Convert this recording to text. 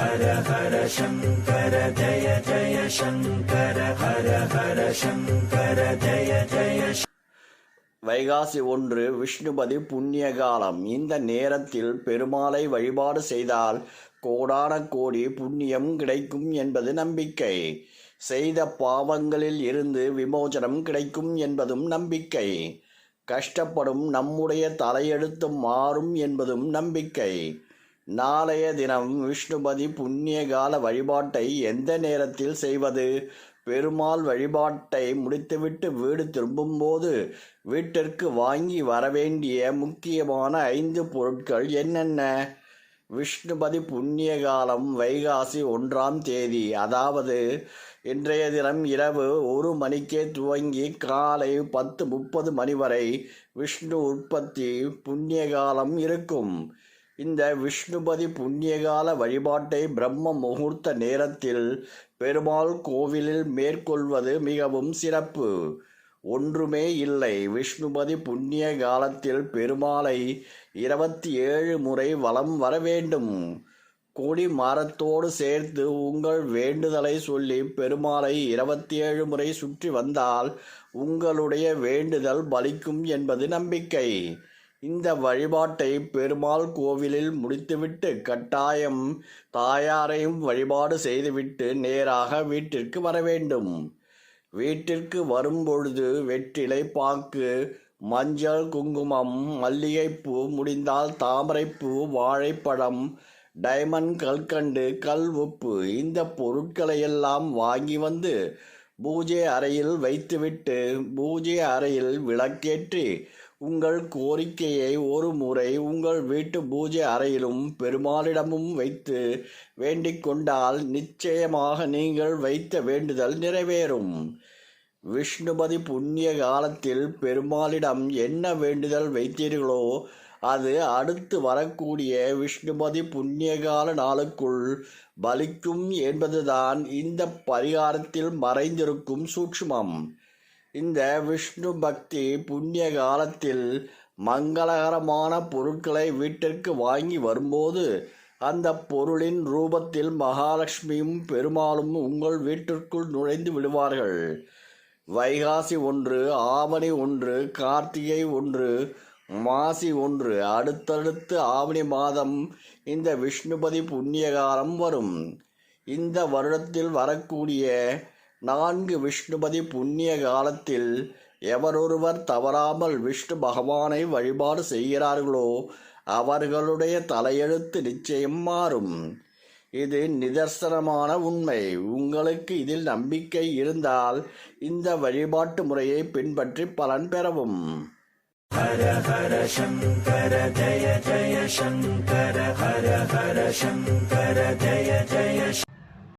ஹர ஹர சங்கர ஜய ஜய சங்கர ஹர ஹர சங்கர ஜய ஜய வைகாசி ஒன்று விஷ்ணுபதி புண்ணிய காலம் இந்த நேரத்தில் பெருமாளை வழிபாடு செய்தால் கோடான கோடி புண்ணியம் கிடைக்கும் என்பது நம்பிக்கை. செய்த பாவங்களில் இருந்து விமோசனம் கிடைக்கும் என்பதும் நம்பிக்கை. கஷ்டப்படும் நம்முடைய தலையெழுத்து மாறும் என்பதும் நம்பிக்கை. நாளைய தினம் விஷ்ணுபதி புண்ணிய கால வழிபாட்டை எந்த நேரத்தில் செய்வது? பெருமாள் வழிபாட்டை முடித்துவிட்டு வீடு திரும்பும்போது வீட்டிற்கு வாங்கி வரவேண்டிய முக்கியமான ஐந்து பொருட்கள் என்னென்ன? விஷ்ணுபதி புண்ணிய காலம் வைகாசி ஒன்றாம் தேதி அதாவது இன்றைய தினம் இரவு ஒரு மணிக்கே துவங்கி காலை பத்து முப்பது மணி வரை விஷ்ணு உற்பத்தி புண்ணிய காலம் இருக்கும். இந்த விஷ்ணுபதி புண்ணியகால வழிபாட்டை பிரம்ம முகூர்த்த நேரத்தில் பெருமாள் கோவிலில் மேற்கொள்வது மிகவும் சிறப்பு. ஒன்றுமே இல்லை. விஷ்ணுபதி புண்ணிய காலத்தில் பெருமாளை இருபத்தி ஏழு முறை வலம் வர வேண்டும். கொடி மரத்தோடு சேர்த்து உங்கள் வேண்டுதலை சொல்லி பெருமாளை இருபத்தி ஏழு முறை சுற்றி வந்தால் உங்களுடைய வேண்டுதல் பலிக்கும் என்பது நம்பிக்கை. இந்த வழிபாட்டை பெருமாள் கோவிலில் முடித்துவிட்டு கட்டாயம் தாயாரையும் வழிபாடு செய்துவிட்டு நேராக வீட்டிற்கு வர வேண்டும். வீட்டிற்கு வரும்பொழுது வெற்றிலை பாக்கு மஞ்சள் குங்குமம் மல்லிகைப்பூ முடிந்தால் தாமரைப்பூ வாழைப்பழம் டைமண்ட் கல்கண்டு கல் உப்பு இந்த பொருட்களையெல்லாம் வாங்கி வந்து பூஜை அறையில் வைத்துவிட்டு பூஜை அறையில் விளக்கேற்றி உங்கள் கோரிக்கையை ஒரு முறை உங்கள் வீட்டு பூஜை அறையிலும் பெருமாளிடமும் வைத்து வேண்டிக் கொண்டால் நிச்சயமாக நீங்கள் வைத்த வேண்டுதல் நிறைவேறும். விஷ்ணுபதி புண்ணிய காலத்தில் பெருமாளிடம் என்ன வேண்டுதல் வைத்தீர்களோ அது அடுத்து வரக்கூடிய விஷ்ணுபதி புண்ணியகால நாளுக்குள் பலிக்கும் என்பதுதான் இந்த பரிகாரத்தில் மறைந்திருக்கும் சூட்சுமம். இந்த விஷ்ணு பக்தி புண்ணிய காலத்தில் மங்களகரமான பொருட்களை வீட்டிற்கு வாங்கி வரும்போது அந்த பொருளின் ரூபத்தில் மகாலட்சுமியும் பெருமாளும் உங்கள் வீட்டிற்குள் நுழைந்து விடுவார்கள். வைகாசி ஒன்று ஆவணி ஒன்று கார்த்திகை ஒன்று மாசி ஒன்று அடுத்தடுத்து ஆவணி மாதம் இந்த விஷ்ணுபதி புண்ணியகாலம் வரும். இந்த வருடத்தில் வரக்கூடிய நான்கு விஷ்ணுபதி புண்ணிய காலத்தில் எவரொருவர் தவறாமல் விஷ்ணு பகவானை வழிபாடு செய்கிறார்களோ அவர்களுடைய தலையெழுத்து நிச்சயம் மாறும். இது நிதர்சனமான உண்மை. உங்களுக்கு இதில் நம்பிக்கை இருந்தால் இந்த வழிபாட்டு முறையை பின்பற்றி பலன் பெறவும். ஹர ஹர சங்கர ஜய ஜய சங்கர ஹர ஹர சங்கர ஜய ஜய